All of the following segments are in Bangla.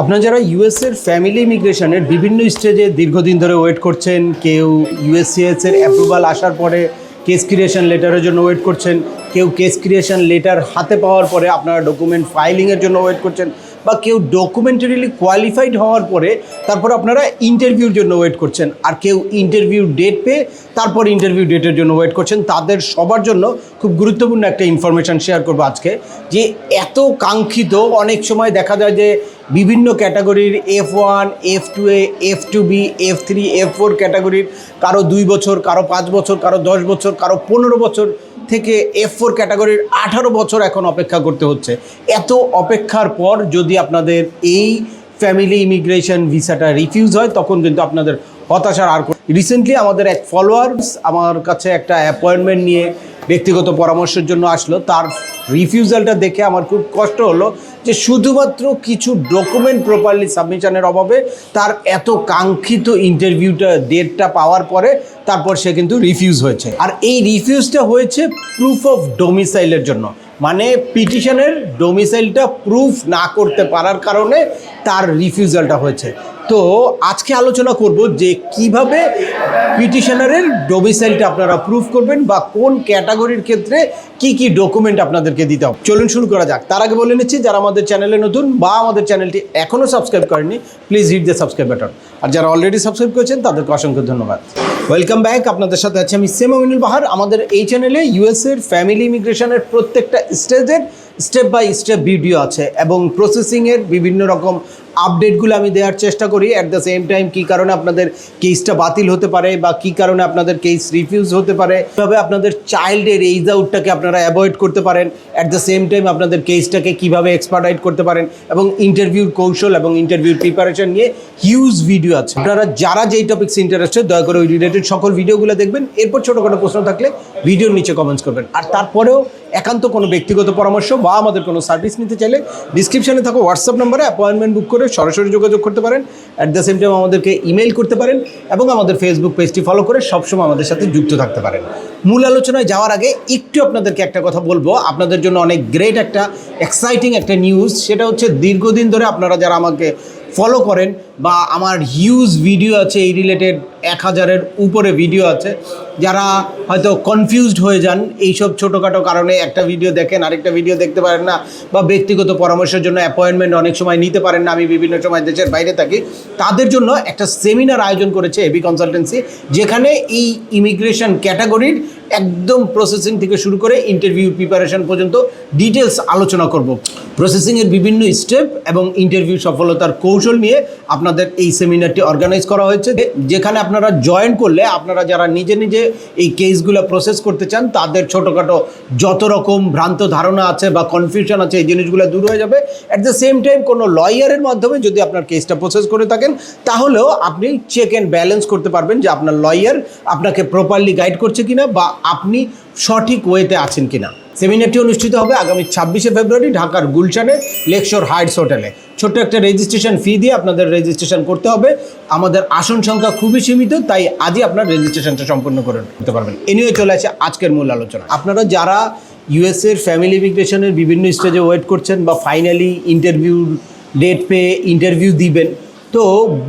আপনারা যারা ইউএসের ফ্যামিলি ইমিগ্রেশনের বিভিন্ন স্টেজে দীর্ঘদিন ধরে ওয়েট করছেন, কেউ ইউএসসিএস এর অ্যাপ্রুভাল আসার পরে কেস ক্রিয়েশন লেটারের জন্য ওয়েট করছেন, কেউ কেস ক্রিয়েশন লেটার হাতে পাওয়ার পরে আপনারা ডকুমেন্ট ফাইলিংয়ের জন্য ওয়েট করছেন বা কেউ ডকুমেন্টারিলি কোয়ালিফাইড হওয়ার পরে তারপর আপনারা ইন্টারভিউর জন্য ওয়েট করছেন। আর কেউ ইন্টারভিউ ডেট পেয়ে তারপর ইন্টারভিউ ডেটের জন্য ওয়েট করছেন। তাদের সবার জন্য খুব গুরুত্বপূর্ণ একটা ইনফরমেশান শেয়ার করব আজকে। যে এত কাঙ্ক্ষিত, অনেক সময় দেখা যায় যে বিভিন্ন ক্যাটাগরির F one F two A F two B F three F four ক্যাটাগরির, কারও দুই বছর, কারও পাঁচ বছর, কারও দশ বছর, কারও পনেরো বছর থেকে এফ ফোর ক্যাটাগরির আঠারো বছর এখন অপেক্ষা করতে হচ্ছে। এত অপেক্ষার পর যদি আপনাদের এই ফ্যামিলি ইমিগ্রেশন ভিসাটা রিফিউজ হয়, তখন কিন্তু আপনাদের হতাশার আর রিসেন্টলি আমাদের এক ফলোয়ার্স আমার কাছে একটা অ্যাপয়েন্টমেন্ট নিয়ে ব্যক্তিগত পরামর্শের জন্য আসলো। তার রিফিউজালটা দেখে আমার খুব কষ্ট হলো যে শুধুমাত্র কিছু ডকুমেন্ট প্রপারলি সাবমিশনের অভাবে তার এত কাঙ্ক্ষিত ইন্টারভিউটা ডেটটা পাওয়ার পরে তারপর সে কিন্তু রিফিউজ হয়েছে। আর এই রিফিউজটা হয়েছে প্রুফ অফ ডোমিসাইলের জন্য। মানে পিটিশনের ডোমিসাইলটা প্রুফ না করতে পারার কারণে তার রিফিউজালটা হয়েছে। তো আজকে আলোচনা করব যে কীভাবে পিটিশনারের ডোমিসাইলটা আপনারা প্রুফ করবেন বা কোন ক্যাটাগরির ক্ষেত্রে কি কি ডকুমেন্ট আপনাদেরকে দিতে হবে। চলুন শুরু করা যাক। তার আগে বলে নিচ্ছি, যারা আমাদের চ্যানেলে নতুন বা আমাদের চ্যানেলটি এখনও সাবস্ক্রাইব করেনি please hit the subscribe button আর যারা অলরেডি সাবস্ক্রাইব করেছেন, তাদেরকে অসংখ্য ধন্যবাদ। ওয়েলকাম ব্যাক আপনাদের সাথে আছি আমি সেম অমিনুল বাহার। আমাদের এই চ্যানেলে ইউএসের ফ্যামিলি ইমিগ্রেশনের প্রত্যেকটা স্টেজের স্টেপ বাই স্টেপ ভিডিও আছে এবং প্রসেসিংয়ের বিভিন্ন রকম আপডেটগুলো আমি দেওয়ার চেষ্টা করি। অ্যাট দ্য সেম টাইম কী কারণে আপনাদের কেসটা বাতিল হতে পারে বা কী কারণে আপনাদের কেস রিফিউজ হতে পারে? কীভাবে আপনাদের চাইল্ডের এইজ আউটটাকে আপনারা অ্যাভয়েড করতে পারেন? অ্যাট দ্য সেম টাইম আপনাদের কেসটাকে কীভাবে এক্সপার্টাইট করতে পারেন? এবং ইন্টারভিউর কৌশল এবং ইন্টারভিউর প্রিপারেশন নিয়ে হিউজ ভিডিও আছে। আপনারা যারা যেই টপিক্স ইন্টারেস্টেড দয়া করে ওই রিলেটেড সকল ভিডিওগুলো দেখবেন। এরপর ছোটোখাটো প্রশ্ন থাকলে ভিডিওর নিচে কমেন্টস করবেন। আর তারপরেও একান্ত কোনো ব্যক্তিগত পরামর্শ বা আমাদের কোনো সার্ভিস নিতে চাইলে ডিসক্রিপশানে থাকো হোয়াটসঅ্যাপ নম্বরে অ্যাপয়েন্টমেন্ট বুক করে সরাসরি যোগাযোগ করতে পারেন। অ্যাট দ্য সেম টাইম আমাদেরকে ইমেল করতে পারেন এবং আমাদের ফেসবুক পেজটি ফলো করে সবসময় আমাদের সাথে যুক্ত থাকতে পারেন। মূল আলোচনায় যাওয়ার আগে একটু আপনাদেরকে একটা কথা বলব। আপনাদের জন্য অনেক গ্রেট একটা এক্সাইটিং একটা নিউজ সেটা হচ্ছে দীর্ঘদিন ধরে আপনারা যারা আমাকে ফলো করেন বা আমার হিউজ ভিডিও আছে, এই রিলেটেড এক হাজারের উপরে ভিডিও আছে। যারা হয়তো কনফিউজড হয়ে যান, এইসব ছোটোখাটো কারণে একটা ভিডিও দেখেন, আরেকটা ভিডিও দেখতে পারেন না, বা ব্যক্তিগত পরামর্শের জন্য অ্যাপয়েন্টমেন্ট অনেক সময় নিতে পারেন না, আমি বিভিন্ন সময় দেশের বাইরে থাকি। তাদের জন্য একটা সেমিনার আয়োজন করেছে এবি কনসালটেন্সি যেখানে এই ইমিগ্রেশন ক্যাটাগরির একদম প্রসেসিং থেকে শুরু করে ইন্টারভিউ প্রিপারেশন পর্যন্ত ডিটেলস আলোচনা করব। প্রসেসিংয়ের বিভিন্ন স্টেপ এবং ইন্টারভিউ সফলতার কৌশল নিয়ে আপনাদের এই সেমিনারটি অর্গানাইজ করা হয়েছে। যেখানে আপনারা জয়েন করলে আপনারা যারা নিজে নিজে এই কেসগুলো প্রসেস করতে চান, তাদের ছোটোখাটো যত রকম ভ্রান্ত ধারণা আছে বা কনফিউশন আছে, এই জিনিসগুলো দূর হয়ে যাবে। অ্যাট দ্য সেম টাইম কোনো লয়ারের মাধ্যমে যদি আপনার কেসটা প্রসেস করে থাকেন, তাহলেও আপনি চেক অ্যান্ড ব্যালেন্স করতে পারবেন যে আপনার লয়ার আপনাকে প্রপারলি গাইড করছে কিনা বা আপনি সঠিক ওয়েতে আছেন কিনা। সেমিনারটি অনুষ্ঠিত হবে আগামী ছাব্বিশে ফেব্রুয়ারি ঢাকার গুলশানে লেকশোর হাইটস হোটেলে। ছোট্ট একটা রেজিস্ট্রেশন ফি দিয়ে আপনাদের রেজিস্ট্রেশন করতে হবে। আমাদের আসন সংখ্যা খুবই সীমিত, তাই আজই আপনার রেজিস্ট্রেশনটা সম্পূর্ণ করে নিতে পারবেন। এনিয়ে চলে আসে আজকের মূল আলোচনা। আপনারা যারা ইউএসের ফ্যামিলি ইমিগ্রেশনের বিভিন্ন স্টেজে ওয়েট করছেন বা ফাইনালি ইন্টারভিউ ডেট পেয়ে ইন্টারভিউ দিবেন, তো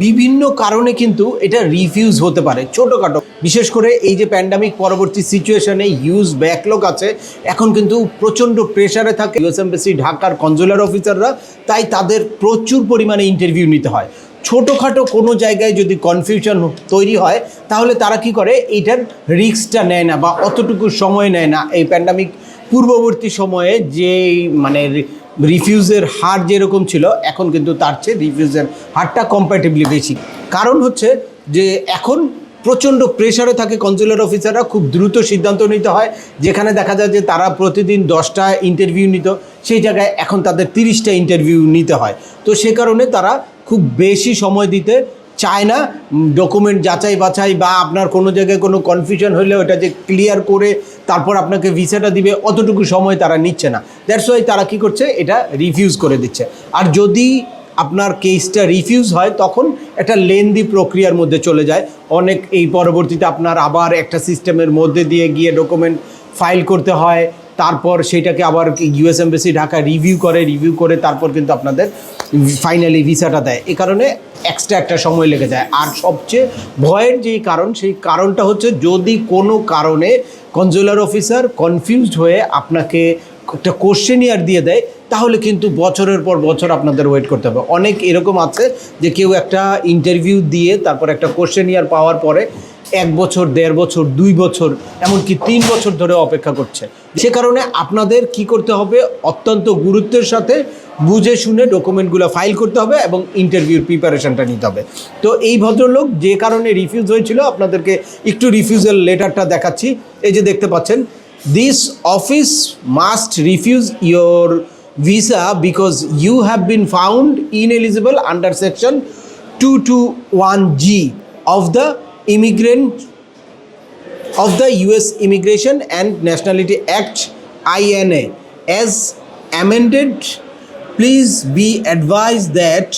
বিভিন্ন কারণে কিন্তু এটা রিফিউজ হতে পারে। ছোটোখাটো বিশেষ করে এই যে প্যান্ডামিক পরবর্তী সিচুয়েশনে হিউজ ব্যাকলগ আছে, এখন কিন্তু প্রচণ্ড প্রেশারে থাকে ইউএস এমবেসি ঢাকার কনজুলার অফিসাররা তাই তাদের প্রচুর পরিমাণে ইন্টারভিউ নিতে হয়। ছোটোখাটো কোনো জায়গায় যদি কনফিউশন তৈরি হয়, তাহলে তারা কি করে? এইটার রিস্কটা নেয় না বা অতটুকু সময় নেয় না। এই প্যান্ডামিক পূর্ববর্তী সময়ে যে মানে রিফিউজের হার যেরকম ছিল, এখন কিন্তু তার চেয়ে রিফিউজের হারটা কম্প্যারেটিভলি বেশি। কারণ হচ্ছে যে এখন প্রচণ্ড প্রেশারে থাকে কনসুলার অফিসাররা খুব দ্রুত সিদ্ধান্ত নিতে হয়। যেখানে দেখা যায় যে তারা প্রতিদিন দশটা ইন্টারভিউ নিত, সেই জায়গায় এখন তাদের তিরিশটা ইন্টারভিউ নিতে হয়। তো সে কারণে তারা খুব বেশি সময় দিতে চায় না। ডকুমেন্ট যাচাই বাছাই বা আপনার কোনো জায়গায় কোনো কনফিউশন হলে ওটা যে ক্লিয়ার করে তারপর আপনাকে ভিসাটা দিবে, অতটুকু সময় তারা নিচ্ছে না। দ্যাটস ওয়াই তারা কী করছে, এটা রিফিউজ করে দিচ্ছে। আর যদি আপনার কেসটা রিফিউজ হয়, তখন একটা লেন্দি প্রক্রিয়ার মধ্যে চলে যায়। অনেক এই পরবর্তীতে আপনার আবার একটা সিস্টেমের মধ্যে দিয়ে গিয়ে ডকুমেন্ট ফাইল করতে হয়। তারপর সেটাকে আবার ইউএস এমবেসি ঢাকা রিভিউ করে রিভিউ করে তারপর কিন্তু আপনাদের ফাইনালি ভিসাটা দেয়। এই কারণে এক্সট্রা একটা সময় লেগে যায়। আর সবচেয়ে ভয়ের যেই কারণ, সেই কারণটা হচ্ছে যদি কোনো কারণে কনজুলার অফিসার কনফিউজড হয়ে আপনাকে একটা কোশ্চেনিয়ার দিয়ে দেয় তাহলে কিন্তু বছরের পর বছর আপনাদের ওয়েট করতে হবে। অনেক এরকম আছে যে কেউ একটা ইন্টারভিউ দিয়ে তারপর একটা কোশ্চেনিয়ার পাওয়ার পরে এক বছর, দেড় বছর, দুই বছর, এমনকি তিন বছর ধরে অপেক্ষা করছে। সে কারণে আপনাদের কি করতে হবে? অত্যন্ত গুরুত্বের সাথে বুঝে শুনে ডকুমেন্টগুলো ফাইল করতে হবে এবং ইন্টারভিউর প্রিপারেশনটা নিতে হবে। তো এই ভদ্রলোক যে কারণে রিফিউজ হয়েছিল, আপনাদেরকে একটু রিফিউজাল লেটারটা দেখাচ্ছি। এই যে দেখতে পাচ্ছেন this office must refuse your visa because you have been found ineligible under section 221G of the Immigrant of the US Immigration and Nationality Act INA as amended. Please be advised that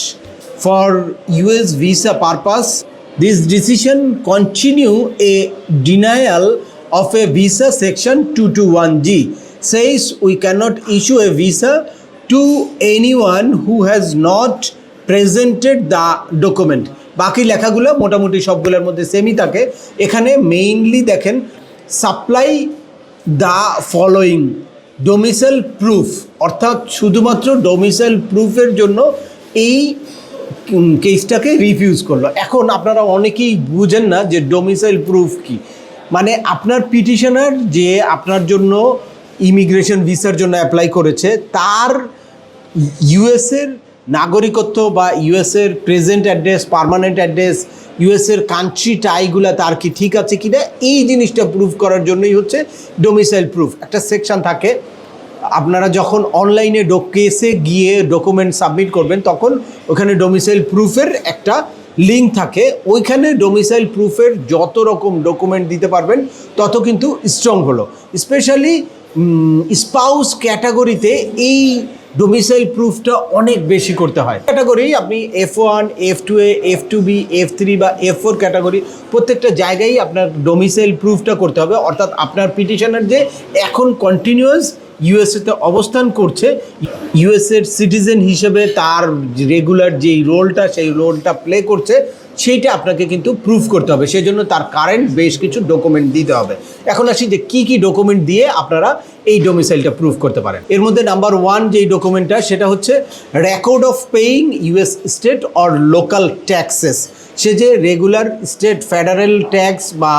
for US visa purpose, this decision continue a denial of a visa section 221G says we cannot issue a visa to anyone who has not presented the document. বাকি লেখাগুলো মোটামুটি সবগুলোর মধ্যে সেমই থাকে। এখানে মেইনলি দেখেন supply the following domicile proof অর্থাৎ শুধুমাত্র ডোমিসাইল প্রুফের জন্য এই কেসটাকে রিফিউজ করল। এখন আপনারা অনেকেই বুঝেন না যে ডোমিসাইল প্রুফ কি। মানে আপনার পিটিশনার যে আপনার জন্য ইমিগ্রেশন ভিসার জন্য অ্যাপ্লাই করেছে, তার ইউএসের নাগরিকত্ব বা ইউএসের প্রেজেন্ট অ্যাড্রেস পার্মানেন্ট অ্যাড্রেস ইউএসের কান্ট্রি টাইগুলো তার কি ঠিক আছে কি না এই জিনিসটা প্রুফ করার জন্যই হচ্ছে ডোমিসাইল প্রুফ একটা সেকশন থাকে, আপনারা যখন অনলাইনে কেসে গিয়ে ডকুমেন্ট সাবমিট করবেন, তখন ওখানে ডোমিসাইল প্রুফের একটা লিঙ্ক থাকে। ওইখানে ডোমিসাইল প্রুফের যত রকম ডকুমেন্ট দিতে পারবেন, তত কিন্তু স্ট্রং হলো। স্পেশালি স্পাউস ক্যাটাগরিতে এই ডোমিসাইল প্রুফটা অনেক বেশি করতে হয়। ক্যাটাগরি আপনি F one F two A F two B F three বা এফ ফোর ক্যাটাগরি প্রত্যেকটা জায়গায় আপনার ডোমিসাইল প্রুফটা করতে হবে। অর্থাৎ আপনার পিটিশনার যে এখন কন্টিনিউয়াস ইউএসএতে অবস্থান করছে ইউএসএর সিটিজেন হিসেবে তার রেগুলার যেই রোলটা সেই রোলটা প্লে করছে সেইটা আপনাকে কিন্তু প্রুফ করতে হবে। সেই জন্য তার কারেন্ট বেশ কিছু ডকুমেন্ট দিতে হবে। এখন আসি যে কি কি ডকুমেন্ট দিয়ে আপনারা এই ডোমিসাইলটা প্রুফ করতে পারেন। এর মধ্যে নাম্বার ওয়ান যেই ডকুমেন্টটা সেটা হচ্ছে record of paying US state or local taxes সে যে রেগুলার স্টেট ফেডারেল ট্যাক্স বা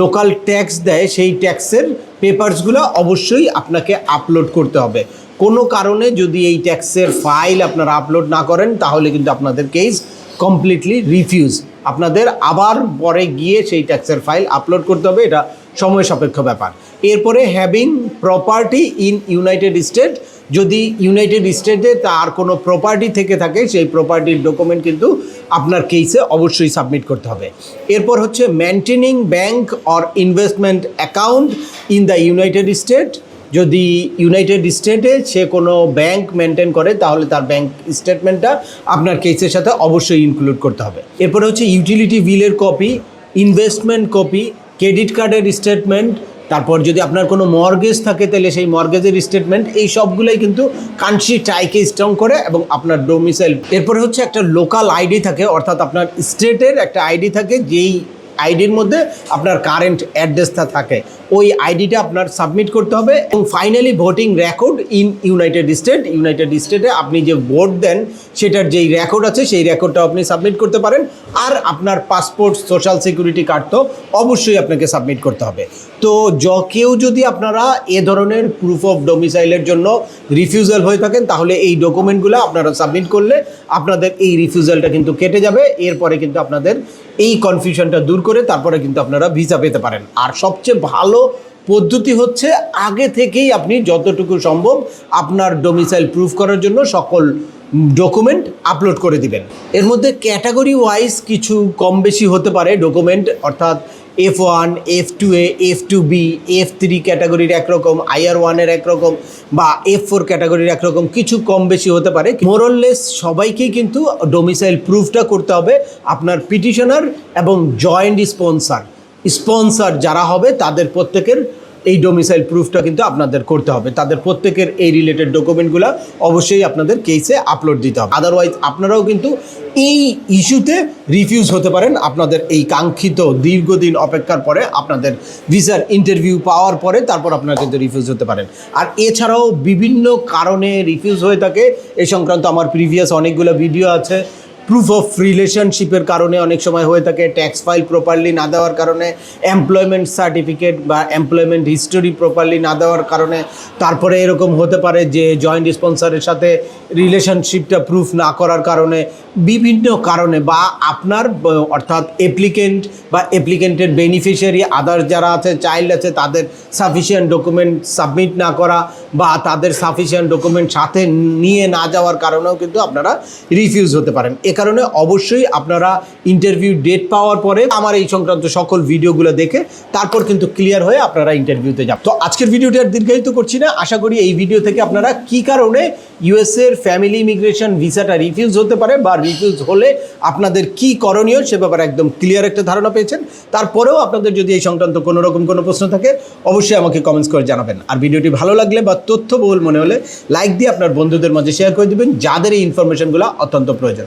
লোকাল ট্যাক্স দেয়, সেই ট্যাক্সের পেপারসগুলো অবশ্যই আপনাকে আপলোড করতে হবে। কোনো কারণে যদি এই ট্যাক্সের ফাইল আপনারা আপলোড না করেন, তাহলে কিন্তু আপনাদের কেস কমপ্লিটলি রিফিউজ আপনাদের আবার পরে গিয়ে সেই ট্যাক্সের ফাইল আপলোড করতে হবে, এটা সময় সাপেক্ষ ব্যাপার। এরপরে having property in United State যদি ইউনাইটেড স্টেটে তার কোনো প্রপার্টি থেকে থাকে, সেই প্রপার্টির ডকুমেন্ট কিন্তু আপনার কেসে অবশ্যই সাবমিট করতে হবে। এরপর হচ্ছে maintaining bank or investment account in the United State যদি ইউনাইটেড স্টেটে সে কোনো ব্যাংক মেনটেন করে, তাহলে তার ব্যাংক স্টেটমেন্টটা আপনার কেসের সাথে অবশ্যই ইনক্লুড করতে হবে। এরপরে হচ্ছে ইউটিলিটি বিলের কপি ইনভেস্টমেন্ট কপি ক্রেডিট কার্ডের স্টেটমেন্ট তারপর যদি আপনার কোনো মর্গেজ থাকে, তাহলে সেই মর্গেজের স্টেটমেন্ট এই সবগুলোই কিন্তু কান্ট্রি টাইকে স্ট্রং করে এবং আপনার ডোমিসাইল এরপরে হচ্ছে একটা লোকাল আইডি থাকে, অর্থাৎ আপনার স্টেটের একটা আইডি থাকে, যেই আইডির মধ্যে আপনার কারেন্ট অ্যাড্রেসটা থাকে। ওই আইডিটা আপনার সাবমিট করতে হবে এবং finally voting record in United State United স্টেটে আপনি যে ভোট দেন, সেটার যেই রেকর্ড আছে, সেই রেকর্ডটাও আপনি সাবমিট করতে পারেন। আর আপনার পাসপোর্ট সোশ্যাল সিকিউরিটি কার্ড তো অবশ্যই আপনাকে সাবমিট করতে হবে। তো য, কেউ যদি আপনারা এ ধরনের প্রুফ অফ ডোমিসাইলের জন্য রিফিউজাল হয়ে থাকেন, তাহলে এই ডকুমেন্টগুলো আপনারা সাবমিট করলে আপনাদের এই রিফিউজালটা কিন্তু কেটে যাবে। এরপরে কিন্তু আপনাদের এই কনফিউশনটা দূর করে তারপরে কিন্তু আপনারা ভিসা পেতে পারেন। আর সবচেয়ে ভালো পদ্ধতি হচ্ছে আগে থেকেই আপনি যতটুকু সম্ভব আপনার ডোমিসাইল প্রুফ করার জন্য সকল ডকুমেন্ট আপলোড করে দিবেন। এর মধ্যে ক্যাটাগরি ওয়াইজ কিছু কম বেশি হতে পারে ডকুমেন্ট অর্থাৎ F one F two A F two B F three ক্যাটাগরির একরকম আইআর ওয়ানের একরকম বা এফ ফোর ক্যাটাগরির একরকম কিছু কম বেশি হতে পারে। মোরললেস সবাইকেই কিন্তু ডোমিসাইল প্রুফটা করতে হবে আপনার পিটিশনার এবং জয়েন্ট স্পন্সার স্পন্সার যারা হবে তাদের প্রত্যেকের এই ডোমিসাইল প্রুফটা কিন্তু আপনাদের করতে হবে। তাদের প্রত্যেকের এই রিলেটেড ডকুমেন্টগুলো অবশ্যই আপনাদের কেসে আপলোড দিতে হবে। আদারওয়াইজ আপনারাও কিন্তু এই ইস্যুতে রিফিউজ হতে পারেন। আপনাদের এই কাঙ্ক্ষিত দীর্ঘদিন অপেক্ষার পরে আপনাদের ভিসার ইন্টারভিউ পাওয়ার পরে তারপর আপনারা কিন্তু রিফিউজ হতে পারেন। আর এছাড়াও বিভিন্ন কারণে রিফিউজ হয়ে থাকে। এ সংক্রান্ত আমার প্রিভিয়াস অনেকগুলো ভিডিও আছে। প্রুফ অফ রিলেশনশিপের কারণে অনেক সময় হয়ে থাকে ট্যাক্স ফাইল প্রপারলি না দেওয়ার কারণে এমপ্লয়মেন্ট সার্টিফিকেট বা এমপ্লয়মেন্ট হিস্টোরি প্রপারলি না দেওয়ার কারণে। তারপরে এরকম হতে পারে যে জয়েন্ট স্পন্সরের সাথে রিলেশনশিপটা প্রুফ না করার কারণে বিভিন্ন কারণে বা আপনার, অর্থাৎ অ্যাপ্লিকেন্ট বা অ্যাপ্লিকেন্টের বেনিফিশিয়ারি আদার্স যারা আছে চাইল্ড আছে, তাদের সাফিসিয়েন্ট ডকুমেন্ট সাবমিট না করা বা তাদের সাফিসিয়েন্ট ডকুমেন্ট সাথে নিয়ে না যাওয়ার কারণেও কিন্তু আপনারা রিফিউজ হতে পারেন। কারণে অবশ্যই আপনারা ইন্টারভিউ ডেট পাওয়ার পরে আমার এই সংক্রান্ত সকল ভিডিওগুলো দেখে তারপর কিন্তু ক্লিয়ার হয়ে আপনারা ইন্টারভিউতে যান। তো আজকের ভিডিওটি আর দীর্ঘায়িত করছি না। আশা করি এই ভিডিও থেকে আপনারা কি কারণে ইউএসএর ফ্যামিলি ইমিগ্রেশন ভিসাটা রিফিউজ হতে পারে বা রিফিউজ হলে আপনাদের কি করণীয় সে ব্যাপারে একদম ক্লিয়ার একটা ধারণা পেয়েছেন। তারপরেও আপনাদের যদি এই সংক্রান্ত কোনো রকম কোনো প্রশ্ন থাকে, অবশ্যই আমাকে কমেন্টস করে জানাবেন। আর ভিডিওটি ভালো লাগলে বা তথ্যবহুল মনে হলে লাইক দিয়ে আপনার বন্ধুদের মাঝে শেয়ার করে দিবেন, যাদের এই ইনফরমেশনগুলো অত্যন্ত প্রয়োজন।